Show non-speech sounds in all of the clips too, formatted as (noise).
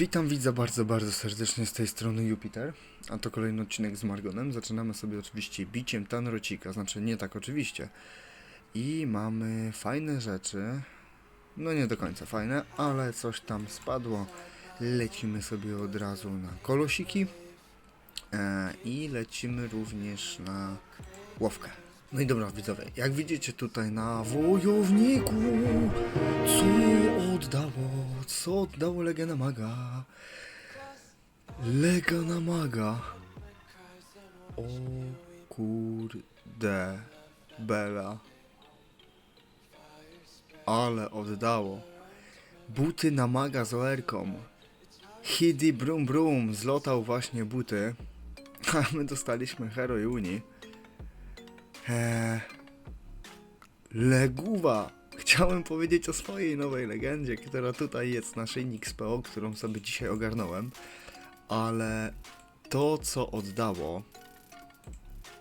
Witam widza bardzo, bardzo serdecznie z tej strony Jupiter, a to kolejny odcinek z Margonem. Zaczynamy sobie oczywiście biciem Tanrocika, znaczy nie tak oczywiście. I mamy fajne rzeczy, no nie do końca fajne, ale coś tam spadło. Lecimy sobie od razu na kolosiki e, i lecimy również na łowkę. No i dobra widzowie, jak widzicie tutaj na wojowniku, co oddało, co oddało Legena Maga? Legana Maga. O kurde, Bela. Ale oddało. Buty na maga z oerką. Hidi Brum Brum zlotał właśnie buty. (laughs) A my dostaliśmy Hero i Uni. Eee, Leguwa. Chciałem powiedzieć o swojej nowej legendzie, która tutaj jest naszyjnik z PO, którą sobie dzisiaj ogarnąłem. Ale to, co oddało,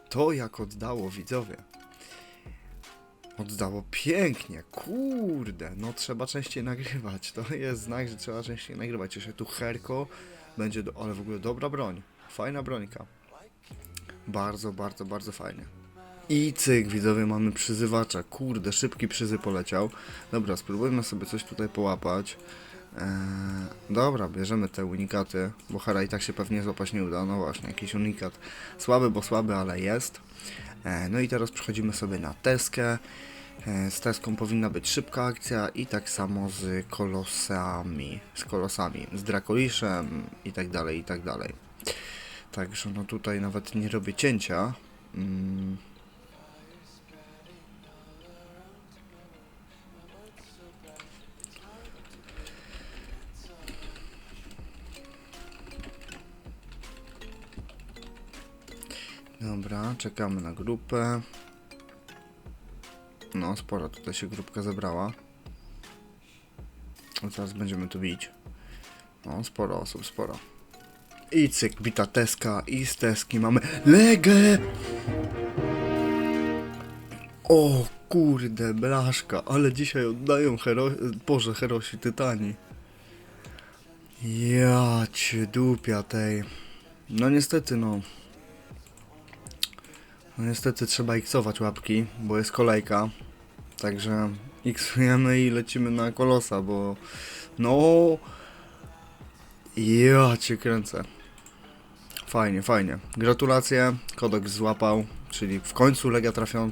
to jak oddało widzowie, oddało pięknie, kurde, no trzeba częściej nagrywać, to jest znak, że trzeba częściej nagrywać, jeszcze tu herko będzie, do, ale w ogóle dobra broń, fajna brońka, bardzo, bardzo, bardzo fajnie. I cyk, widzowie, mamy przyzywacza. Kurde, szybki przyzy poleciał. Dobra, spróbujmy sobie coś tutaj połapać. Eee, dobra, bierzemy te unikaty, bo Hera i tak się pewnie złapać nie uda. No właśnie, jakiś unikat. Słaby, bo słaby, ale jest. Eee, no i teraz przechodzimy sobie na Teskę. Eee, z Teską powinna być szybka akcja i tak samo z kolosami. Z kolosami, z Drakoliszem i tak dalej, i tak dalej. Także no tutaj nawet nie robię cięcia. Mm. Dobra, czekamy na grupę. No, sporo tutaj się grupka zebrała. No teraz będziemy tu bić. No, sporo osób, sporo. I cyk, bita Teska i z Teski mamy Legę! O kurde, blaszka, ale dzisiaj oddają hero... Boże, herosi Tytani. Ja cię dupia tej. No niestety, no. No niestety trzeba iksować łapki, bo jest kolejka. Także iksujemy i lecimy na kolosa, bo no ja cię kręcę. Fajnie, fajnie. Gratulacje, Kodok złapał, czyli w końcu Legia trafią,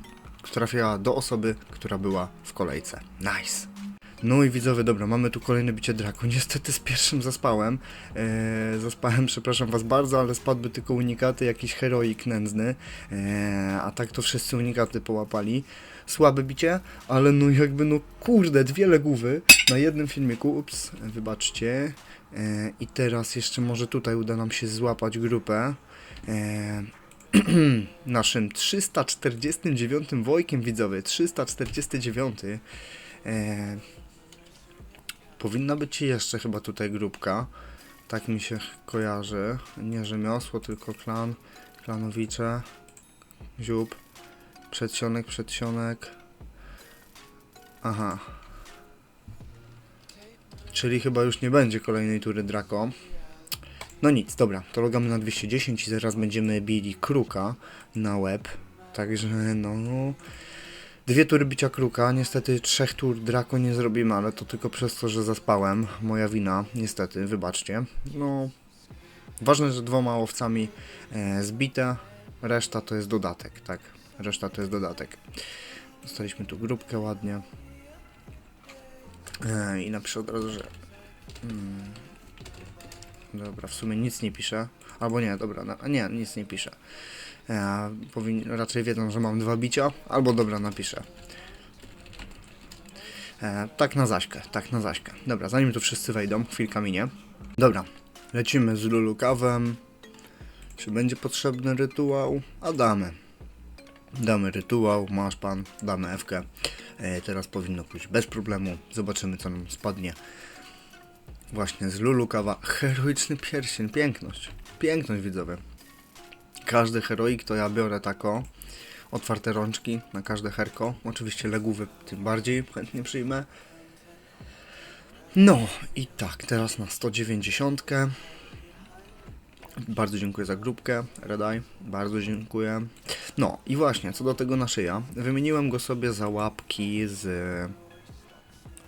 trafiła do osoby, która była w kolejce. Nice. No i widzowie, dobra, mamy tu kolejne bicie draku. (laughs) Niestety z pierwszym zaspałem. Eee, zaspałem, przepraszam was bardzo, ale spadły tylko unikaty, jakiś heroik nędzny. Eee, a tak to wszyscy unikaty połapali. Słabe bicie, ale no jakby no kurde, dwie legówy na jednym filmiku. Ups, wybaczcie. Eee, I teraz jeszcze może tutaj uda nam się złapać grupę. Eee, (clears throat) naszym 349 Wojkiem widzowie, 349. Eee, powinna być jeszcze chyba tutaj grupka. Tak mi się kojarzy. Nie rzemiosło, tylko klan, klanowicze, ziób, przedsionek, przedsionek. Aha. Czyli chyba już nie będzie kolejnej tury Draco. No nic, dobra, to logamy na 210 i zaraz będziemy bili kruka na łeb. Także no, no. Dwie tury bicia kruka, niestety trzech tur Draco nie zrobimy, ale to tylko przez to, że zaspałem. Moja wina, niestety, wybaczcie. No, ważne, że dwoma łowcami e, zbite, reszta to jest dodatek, tak? Reszta to jest dodatek. Dostaliśmy tu grupkę ładnie. E, I napiszę od razu, że... Mm, dobra, w sumie nic nie piszę. Albo nie, dobra, a nie, nic nie piszę. E, powin, raczej wiedzą, że mam dwa bicia, albo dobra, napiszę. E, tak na zaśkę, tak na zaśkę. Dobra, zanim tu wszyscy wejdą, chwilka minie. Dobra, lecimy z Lulukawem. Czy będzie potrzebny rytuał? A damy. Damy rytuał, masz pan, damy Ewkę. E, teraz powinno pójść bez problemu. Zobaczymy, co nam spadnie. Właśnie z Lulukawa. Heroiczny pierścień, piękność. Piękność, widzowie. Każdy heroik to ja biorę tako. Otwarte rączki na każde herko. Oczywiście legówy tym bardziej chętnie przyjmę. No i tak, teraz na 190. Bardzo dziękuję za grupkę, Redaj, bardzo dziękuję. No i właśnie, co do tego naszyja, wymieniłem go sobie za łapki z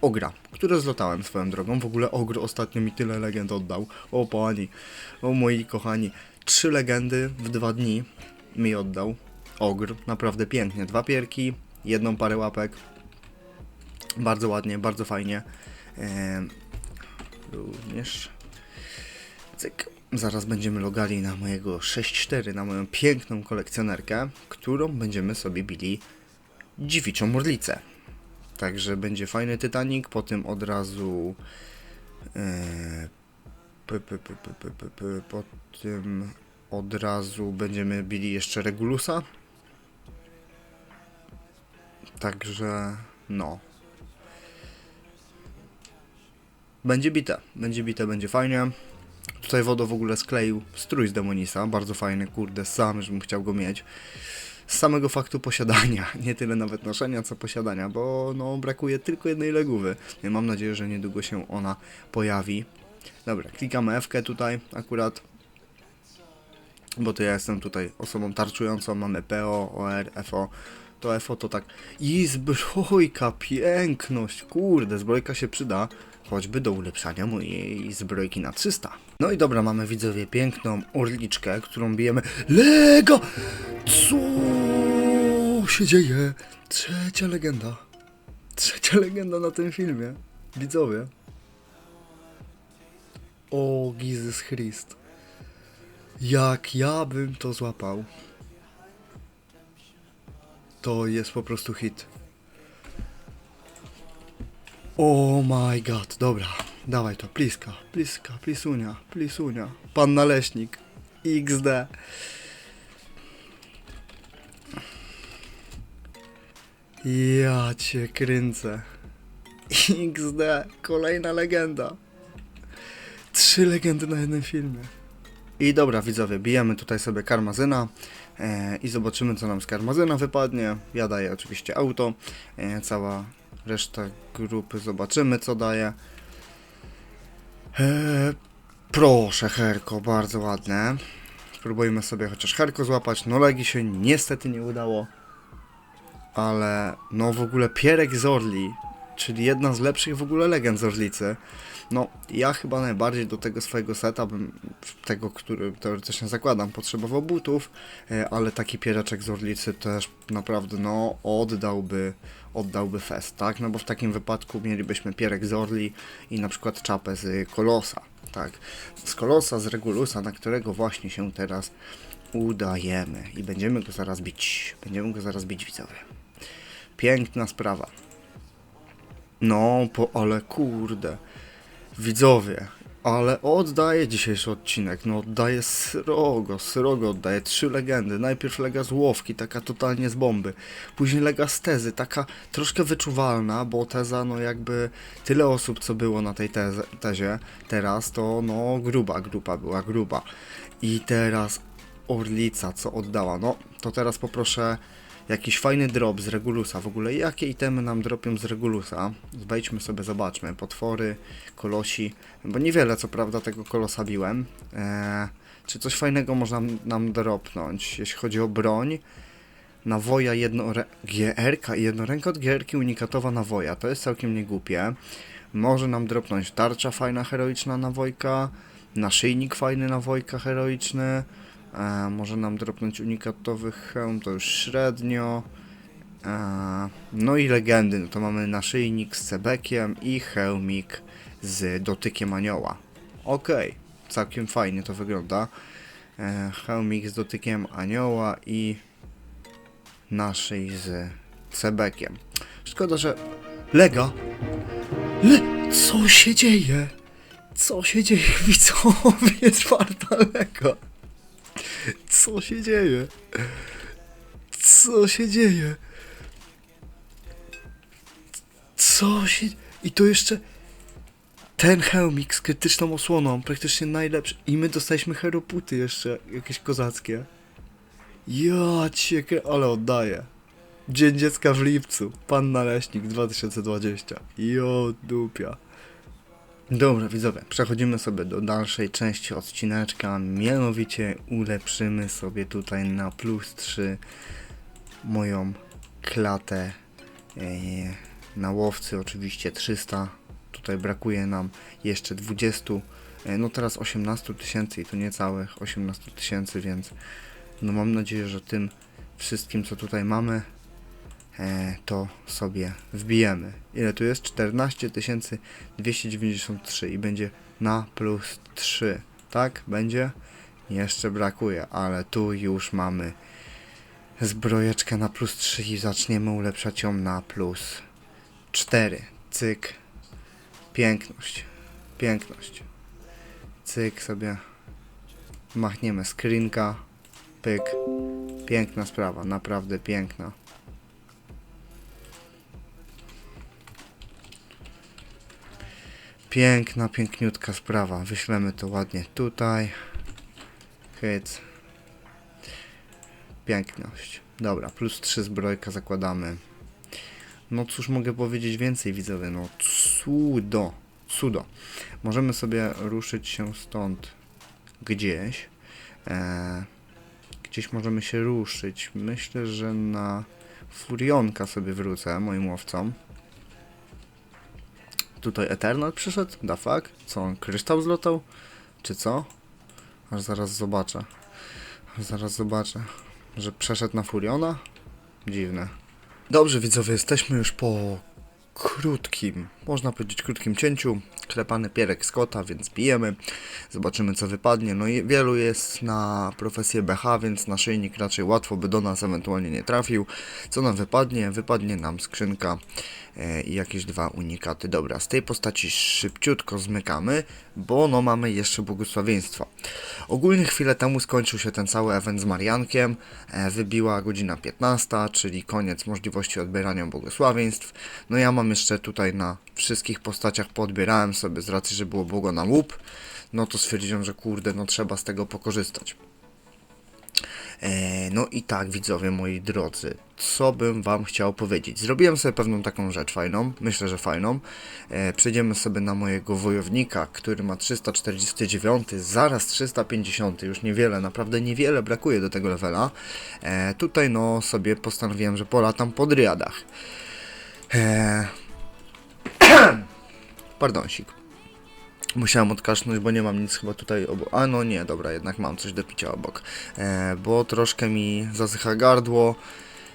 Ogra, które zlotałem swoją drogą. W ogóle Ogr ostatnio mi tyle legend oddał. O pani, o moi kochani. Trzy legendy w dwa dni mi oddał. Ogr, naprawdę pięknie. Dwa pierki, jedną parę łapek. Bardzo ładnie, bardzo fajnie. Również. Cyk. Zaraz będziemy logali na mojego 6-4, na moją piękną kolekcjonerkę, którą będziemy sobie bili dziewiczą morlicę. Także będzie fajny Titanic, potem od razu e, p, p, p, p, p, p, p, potem od razu będziemy bili jeszcze Regulusa. Także no. Będzie bite, będzie bite, będzie fajnie. Tutaj Wodo w ogóle skleił strój z Demonisa, bardzo fajny, kurde, sam, żebym chciał go mieć. Z samego faktu posiadania, (laughs) nie tyle nawet noszenia, co posiadania, bo no brakuje tylko jednej legówy. Mam nadzieję, że niedługo się ona pojawi. Dobra, klikamy F tutaj akurat, bo to ja jestem tutaj osobą tarczującą, mamy PO, OR, FO. To FO to tak. I zbrojka, piękność, kurde, zbrojka się przyda, choćby do ulepszania mojej zbrojki na 300. No i dobra, mamy widzowie piękną orliczkę, którą bijemy. Lega! Co się dzieje? Trzecia legenda. Trzecia legenda na tym filmie. Widzowie. O, Jezus Christ. Jak ja bym to złapał. To jest po prostu hit. Oh my god, dobra. Dawaj to, pliska, pliska, plisunia, plisunia. Pan naleśnik. XD. Ja cię kręcę. XD, kolejna legenda. Trzy legendy na jednym filmie. I dobra, widzowie, bijemy tutaj sobie karmazyna e, i zobaczymy, co nam z karmazyna wypadnie. Ja daję oczywiście auto, e, cała reszta grupy zobaczymy, co daje. E, proszę, Herko, bardzo ładne. Spróbujmy sobie chociaż Herko złapać. No, Legi się niestety nie udało. Ale, no w ogóle Pierek z Orli, czyli jedna z lepszych w ogóle legend z Orlicy. No, ja chyba najbardziej do tego swojego seta, bym, tego, który teoretycznie zakładam, potrzebował butów, e, ale taki piereczek z Orlicy też naprawdę, no, oddałby, oddałby fest, tak? No bo w takim wypadku mielibyśmy pierek z Orli i na przykład czapę z Kolosa, tak? Z Kolosa, z Regulusa, na którego właśnie się teraz udajemy i będziemy go zaraz bić, będziemy go zaraz bić, widzowie. Piękna sprawa. No, po, ale kurde. Widzowie, ale oddaję dzisiejszy odcinek. No oddaję srogo, srogo oddaję. Trzy legendy. Najpierw lega z łowki, taka totalnie z bomby. Później lega z tezy, taka troszkę wyczuwalna, bo teza, no jakby tyle osób, co było na tej teze, tezie, teraz to no gruba grupa była, gruba. I teraz Orlica, co oddała. No, to teraz poproszę jakiś fajny drop z Regulusa. W ogóle jakie itemy nam dropią z Regulusa? Wejdźmy sobie, zobaczmy. Potwory, kolosi. Bo niewiele co prawda tego kolosa biłem. Eee, czy coś fajnego można nam dropnąć? Jeśli chodzi o broń. Nawoja jednore... GR-ka i jednoręka od unikatowa nawoja. To jest całkiem niegłupie. Może nam dropnąć tarcza fajna, heroiczna nawojka. Naszyjnik fajny, nawojka heroiczny. E, może nam dropnąć unikatowy hełm, to już średnio. E, no i legendy, no to mamy naszyjnik z cebekiem i hełmik z dotykiem anioła. Okej, całkiem fajnie to wygląda. E, hełmik z dotykiem anioła i naszyj z cebekiem. Szkoda, że... Lega! Le... Co się dzieje? Co się dzieje, (laughs) widzowie? Czwarta lega! Co się dzieje? Co się dzieje? Co się... I to jeszcze... Ten hełmik z krytyczną osłoną, praktycznie najlepszy. I my dostaliśmy heroputy jeszcze, jakieś kozackie. Ja cię, ale oddaję. Dzień Dziecka w lipcu. Pan Naleśnik 2020. Jo, dupia. Dobra, widzowie, przechodzimy sobie do dalszej części odcineczka, mianowicie ulepszymy sobie tutaj na plus 3 moją klatę e, na łowcy, oczywiście 300, tutaj brakuje nam jeszcze 20, e, no teraz 18 tysięcy i to niecałych 18 tysięcy, więc no mam nadzieję, że tym wszystkim co tutaj mamy to sobie wbijemy. Ile tu jest? 14 293 i będzie na plus 3. Tak? Będzie? Jeszcze brakuje, ale tu już mamy zbrojeczkę na plus 3 i zaczniemy ulepszać ją na plus 4. Cyk. Piękność. Piękność. Cyk sobie machniemy screenka. Pyk. Piękna sprawa, naprawdę piękna. Piękna, piękniutka sprawa. Wyślemy to ładnie tutaj. Hyc. Piękność. Dobra, plus 3 zbrojka zakładamy. No cóż mogę powiedzieć więcej widzowie, no cudo, cudo. Możemy sobie ruszyć się stąd gdzieś. Eee, gdzieś możemy się ruszyć. Myślę, że na Furionka sobie wrócę moim łowcom. Tutaj Eternal przyszedł? Da fuck? Co on, kryształ zlotał? Czy co? Aż zaraz zobaczę. Aż zaraz zobaczę. Że przeszedł na Furiona? Dziwne. Dobrze widzowie, jesteśmy już po krótkim, można powiedzieć krótkim cięciu. Klepany pierek z kota, więc pijemy. Zobaczymy co wypadnie. No i wielu jest na profesję BH, więc naszyjnik raczej łatwo by do nas ewentualnie nie trafił. Co nam wypadnie? Wypadnie nam skrzynka e, i jakieś dwa unikaty. Dobra, z tej postaci szybciutko zmykamy, bo no mamy jeszcze błogosławieństwa. Ogólnie chwilę temu skończył się ten cały event z Mariankiem. E, wybiła godzina 15, czyli koniec możliwości odbierania błogosławieństw. No ja mam jeszcze tutaj na wszystkich postaciach poodbierałem sobie z racji, że było błogo na łup. No to stwierdziłem, że kurde, no trzeba z tego pokorzystać. E, No i tak, widzowie moi drodzy, co bym wam chciał powiedzieć? Zrobiłem sobie pewną taką rzecz fajną, myślę, że fajną. E, Przejdziemy sobie na mojego wojownika, który ma 349, zaraz 350, już niewiele, naprawdę niewiele brakuje do tego levela. E, Tutaj no sobie postanowiłem, że polatam po driadach. E, (clears throat) Pardonsik. Musiałem odkasznąć, bo nie mam nic chyba tutaj obok. A no nie, dobra, jednak mam coś do picia obok. E, bo troszkę mi zasycha gardło.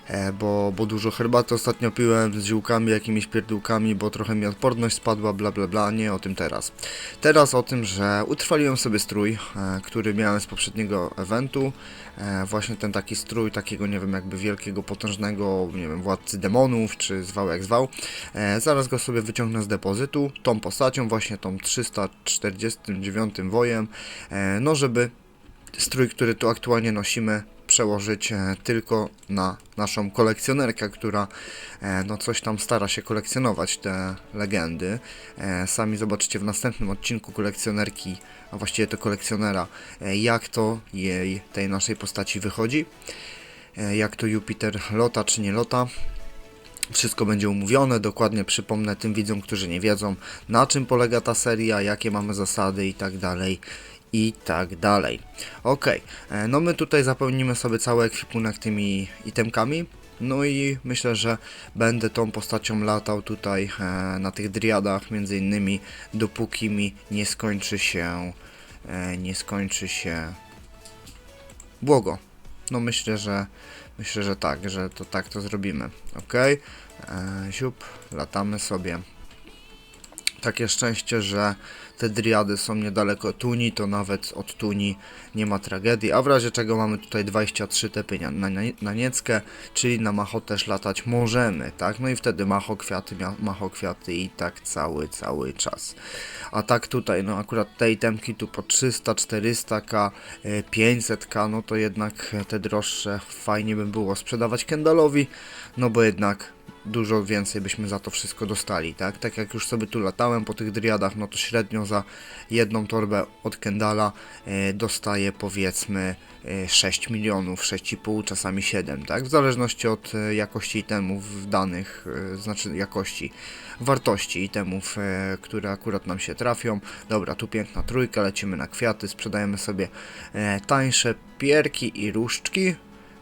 E, bo, bo dużo herbaty ostatnio piłem z ziółkami, jakimiś pierdółkami, bo trochę mi odporność spadła, bla bla bla, nie o tym teraz. Teraz o tym, że utrwaliłem sobie strój, e, który miałem z poprzedniego eventu. E, właśnie ten taki strój, takiego nie wiem, jakby wielkiego, potężnego, nie wiem, władcy demonów, czy zwał jak zwał. Zaraz go sobie wyciągnę z depozytu, tą postacią, właśnie tą 349 wojem, no żeby strój, który tu aktualnie nosimy, przełożyć e, tylko na naszą kolekcjonerkę, która e, no coś tam stara się kolekcjonować te legendy. E, Sami zobaczycie w następnym odcinku kolekcjonerki, a właściwie to kolekcjonera, jak to jej, tej naszej postaci wychodzi. Jak to Jupiter lota czy nie lota. Wszystko będzie umówione, dokładnie przypomnę tym widzom, którzy nie wiedzą, na czym polega ta seria, jakie mamy zasady i tak dalej, i tak dalej. Ok, no my tutaj zapełnimy sobie cały ekwipunek tymi itemkami, no i myślę, że będę tą postacią latał tutaj e, na tych driadach, między innymi, dopóki mi nie skończy się, e, nie skończy się błogo. No myślę, że myślę, że tak, że to tak to zrobimy. Ok, e, siup, latamy sobie. Takie szczęście, że te driady są niedaleko Tuni, to nawet od Tuni nie ma tragedii, a w razie czego mamy tutaj 23 tepy na, na, na nieckę, czyli na macho też latać możemy, tak? No i wtedy macho kwiaty, macho kwiaty i tak cały, cały czas. A tak tutaj, no akurat te itemki tu po 300, 400k, e, 500k, no to jednak te droższe fajnie by było sprzedawać Kendalowi, no bo jednak dużo więcej byśmy za to wszystko dostali, tak? Tak jak już sobie tu latałem po tych driadach, no to średnio za jedną torbę od Kendala e, dostaję powiedzmy e, 6 milionów, 6,5, czasami 7, tak? W zależności od e, jakości itemów danych, e, znaczy jakości, wartości itemów, e, które akurat nam się trafią. Dobra, tu piękna trójka, lecimy na kwiaty, sprzedajemy sobie e, tańsze pierki i różdżki.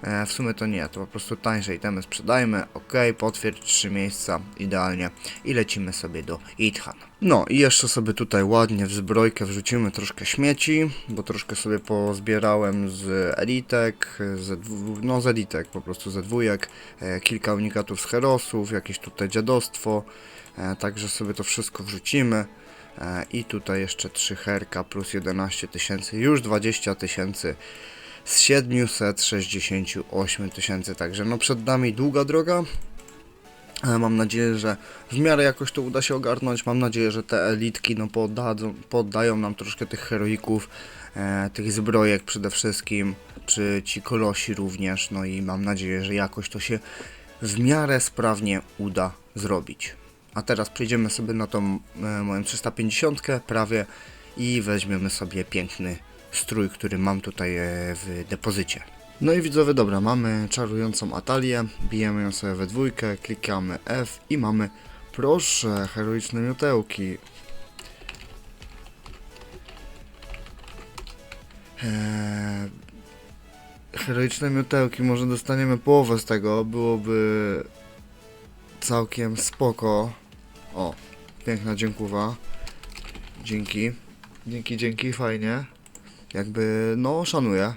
E, w sumie to nie, to po prostu tańsze itemy sprzedajmy, ok, potwierdź trzy miejsca, idealnie i lecimy sobie do Ithan. No i jeszcze sobie tutaj ładnie w zbrojkę wrzucimy troszkę śmieci, bo troszkę sobie pozbierałem z elitek, z, no z elitek, po prostu ze dwójek, e, kilka unikatów z herosów, jakieś tutaj dziadostwo, e, także sobie to wszystko wrzucimy. E, I tutaj jeszcze 3 herka plus 11 tysięcy, już 20 tysięcy z 768 tysięcy, także no przed nami długa droga. E, Mam nadzieję, że w miarę jakoś to uda się ogarnąć. Mam nadzieję, że te elitki no, poddadzą, poddają nam troszkę tych heroików, e, tych zbrojek przede wszystkim, czy ci kolosi również. No i mam nadzieję, że jakoś to się w miarę sprawnie uda zrobić. A teraz przejdziemy sobie na tą e, moją 350 prawie i weźmiemy sobie piękny strój, który mam tutaj e, w depozycie. No i widzowie, dobra, mamy czarującą Atalię, bijemy ją sobie we dwójkę, klikamy F i mamy, proszę, heroiczne miotełki. Eee, heroiczne miotełki, może dostaniemy połowę z tego, byłoby całkiem spoko. O, piękna dziękuwa. Dzięki. Dzięki, dzięki, fajnie. Jakby, no, szanuję.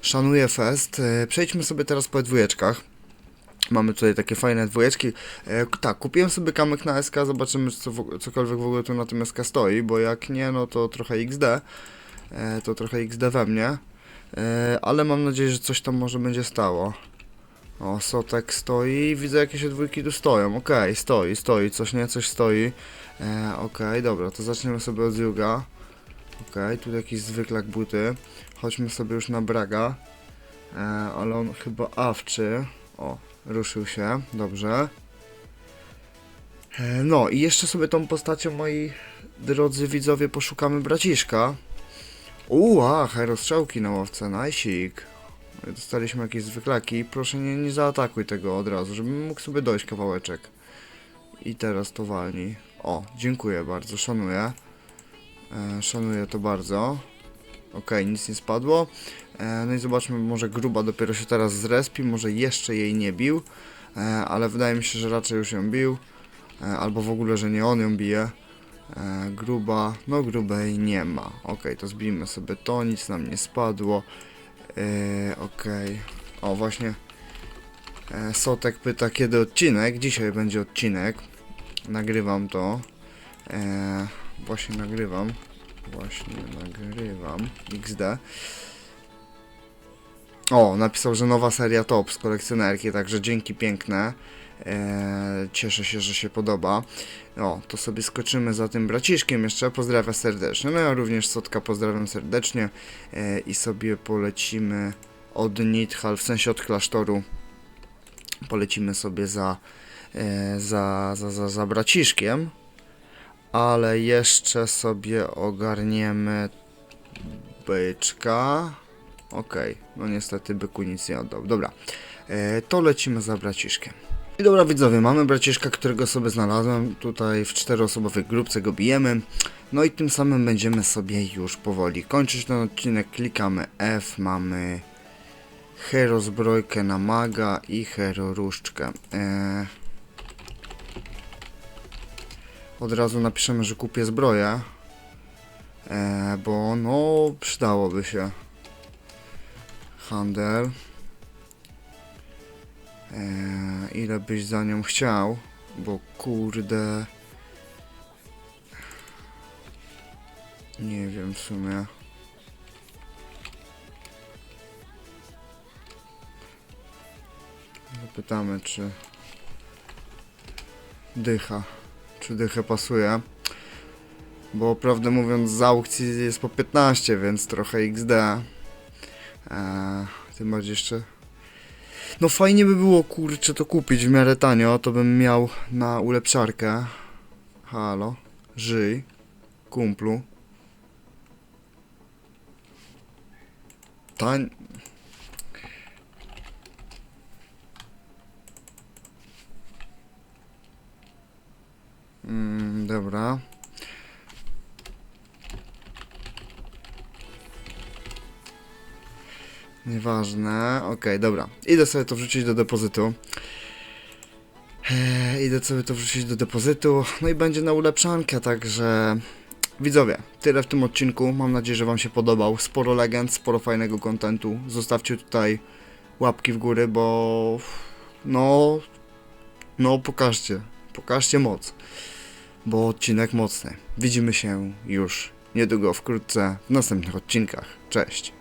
Szanuję fest. E, Przejdźmy sobie teraz po dwójeczkach. Mamy tutaj takie fajne dwójeczki. E, tak, kupiłem sobie kamek na SK, zobaczymy co, cokolwiek w ogóle tu na tym SK stoi, bo jak nie, no to trochę XD. E, to trochę XD we mnie. E, ale mam nadzieję, że coś tam może będzie stało. O, Sotek stoi, widzę jakieś dwójki tu stoją, okej, stoi, stoi, coś nie, coś stoi. E, okej, dobra, to zaczniemy sobie od Yuga. Okej, tu jakiś zwyklak buty. Chodźmy sobie już na Braga. E, ale on chyba awczy. O, ruszył się, dobrze. E, no i jeszcze sobie tą postacią, moi drodzy widzowie, poszukamy braciszka. Uła, herostrzałki na łowce, najsik. Dostaliśmy jakieś zwyklaki. Proszę nie, nie zaatakuj tego od razu, żebym mógł sobie dojść kawałeczek. I teraz to walni. O, dziękuję bardzo, szanuję. E, szanuję to bardzo. Okej, nic nie spadło. E, no i zobaczmy, może gruba dopiero się teraz zrespi, może jeszcze jej nie bił, e, ale wydaje mi się, że raczej już ją bił, albo w ogóle, że nie on ją bije. Gruba, no grubej nie ma. Okej, to zbijmy sobie to, nic nam nie spadło. Okej, o właśnie. Sotek pyta kiedy odcinek, dzisiaj będzie odcinek. Nagrywam to. Właśnie nagrywam. Właśnie nagrywam. XD. O, napisał, że nowa seria top z kolekcjonerki, także dzięki piękne. Eee, cieszę się, że się podoba. O, to sobie skoczymy za tym braciszkiem jeszcze. Pozdrawiam serdecznie. No ja również Sotka pozdrawiam serdecznie. Eee, I sobie polecimy od Nidhal, w sensie od klasztoru. Polecimy sobie za, e, za, za, za, za braciszkiem ale jeszcze sobie ogarniemy byczka. Okej, no niestety byku nic nie oddał. Dobra, e, to lecimy za braciszkiem. I dobra widzowie, mamy braciszka, którego sobie znalazłem. Tutaj w czteroosobowej grupce go bijemy. No i tym samym będziemy sobie już powoli kończyć ten odcinek. Klikamy F, mamy hero zbrojkę na maga i hero różdżkę. E, od razu napiszemy, że kupię zbroję. E, bo no przydałoby się. Handel. E, ile byś za nią chciał? Bo kurde. Nie wiem w sumie. Zapytamy czy dycha czy dychę pasuje. Bo prawdę mówiąc z aukcji jest po 15, więc trochę XD. Eee, tym bardziej jeszcze... No fajnie by było kurczę to kupić w miarę tanio, to bym miał na ulepszarkę. Halo, żyj. kumplu. Tań... Mm, dobra. Nieważne. Okej, dobra. Idę sobie to wrzucić do depozytu. Eee, idę sobie to wrzucić do depozytu. No i będzie na ulepszankę, także... Widzowie, tyle w tym odcinku. Mam nadzieję, że Wam się podobał. Sporo legend, sporo fajnego kontentu. Zostawcie tutaj łapki w górę, bo... No... No, pokażcie. Pokażcie moc. Bo odcinek mocny. Widzimy się już niedługo, wkrótce w następnych odcinkach. Cześć.